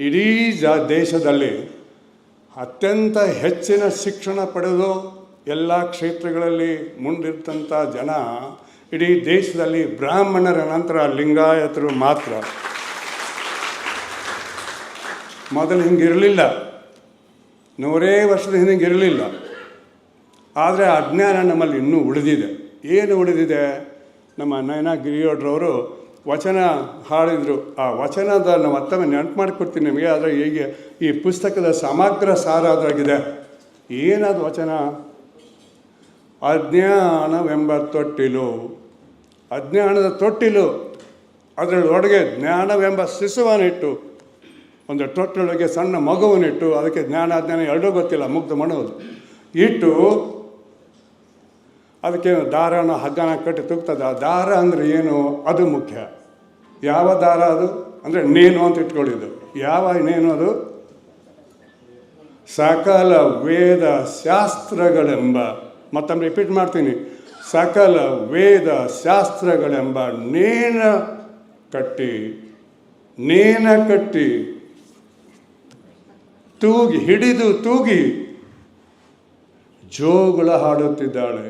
ಇಡೀ ಜ ದೇಶದಲ್ಲಿ ಅತ್ಯಂತ ಹೆಚ್ಚಿನ ಶಿಕ್ಷಣ ಪಡೆದು ಎಲ್ಲ ಕ್ಷೇತ್ರಗಳಲ್ಲಿ ಮುಂದಿರ್ತಂಥ ಜನ ಇಡೀ ದೇಶದಲ್ಲಿ ಬ್ರಾಹ್ಮಣರ ನಂತರ ಲಿಂಗಾಯತರು ಮಾತ್ರ. ಮೊದಲು ಹಿಂಗಿರಲಿಲ್ಲ. ನೂರೇ ವರ್ಷದ ಹಿಂಗಿರಲಿಲ್ಲ. ಆದರೆ ಅಜ್ಞಾನ ನಮ್ಮಲ್ಲಿ ಇನ್ನೂ ಉಳಿದಿದೆ. ಏನು ಉಳಿದಿದೆ? ನಮ್ಮ ನಯನ ಗಿರಿಯೋಡ್ರವರು ವಚನ ಹಾಡಿದರು. ಆ ವಚನದ ನಾವು ಮತ್ತೊಮ್ಮೆ ನೆನಪು ಮಾಡಿಕೊಡ್ತೀನಿ ನಿಮಗೆ, ಆದರೆ ಹೀಗೆ ಈ ಪುಸ್ತಕದ ಸಮಗ್ರ ಸಾರ ಅದಾಗಿದೆ ಏನದು ವಚನ? ಅಜ್ಞಾನವೆಂಬ ತೊಟ್ಟಿಲು. ಅಜ್ಞಾನದ ತೊಟ್ಟಿಲು. ಅದರೊಳಗೆ ಜ್ಞಾನವೆಂಬ ಶಿಶುವನ್ನಿಟ್ಟು ಒಂದು ತೊಟ್ಟಿಲೊಳಗೆ ಸಣ್ಣ ಮಗುವನ್ನಿಟ್ಟು ಅದಕ್ಕೆ ಜ್ಞಾನ, ಅಜ್ಞಾನ ಎರಡೂ ಗೊತ್ತಿಲ್ಲ ಮುಗ್ಧ ಮಾಡೋದು ಇಟ್ಟು, ಅದಕ್ಕೆ ದಾರನ ಹಗ್ಗನ ಕಟ್ಟಿ ತುಗ್ತದೆ. ಆ ದಾರ ಅಂದರೆ ಏನು? ಅದು ಮುಖ್ಯ. ಯಾವ ದಾರ ಅದು? ಅಂದರೆ ನೇನು ಅಂತ ಇಟ್ಕೊಳ್ಳಿದ್ದು ಯಾವ ನೇನು ಅದು? ಸಕಲ ವೇದ ಶಾಸ್ತ್ರಗಳೆಂಬ, ಮತ್ತೊಮ್ಮೆ ರಿಪೀಟ್ ಮಾಡ್ತೀನಿ. ಸಕಲ ವೇದ ಶಾಸ್ತ್ರಗಳೆಂಬ ನೇನ ಕಟ್ಟಿ ನೇನ ಕಟ್ಟಿ ತೂಗಿ ಹಿಡಿದು ತೂಗಿ ಜೋಗುಳ ಹಾಡುತ್ತಿದ್ದಾಳೆ.